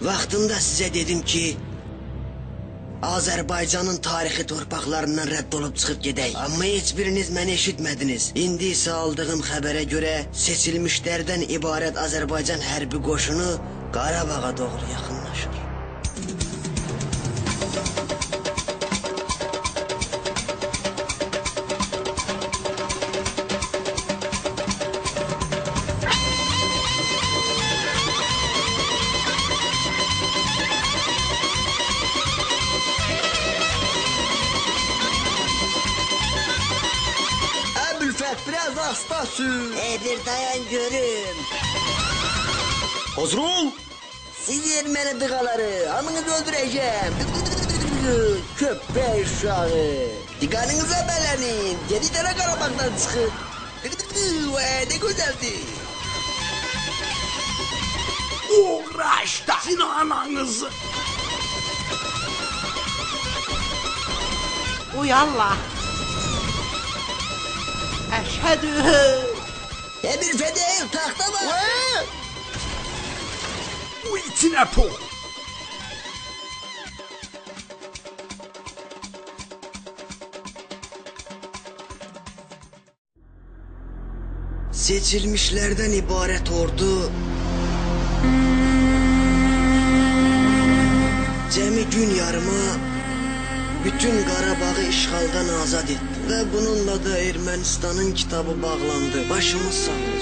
Vaxtında sizə dedim ki, Azərbaycanın tarixi torpaqlarından rədd olub çıxıb gedək. Amma heç biriniz məni eşitmədiniz. İndi isə aldığım xəbərə görə seçilmişlərdən ibarət Azərbaycan hərbi qoşunu Qarabağa doğru yaxınlaşır. Asta sür. Edir dayan görüm. Hazır ol. Siz erməni dıqaları, hamınızı öldüreceğim. Köpək uşağı. Diqqətinizi bələnin. Geri tərə Qarabağdan çıxın. Vay, ne güzeldi. Uğraştasın ananızı. Uy Allah. Eşhedü. Emir Fedel tahta var. Bu içine po. Seçilmişlerden ibaret ordu Cemi gün yarıma bütün Qarabağ'ı işğaldan azad etdi. Ve bununla da Ermənistanın kitabı bağlandı. Başımız sağ olsun.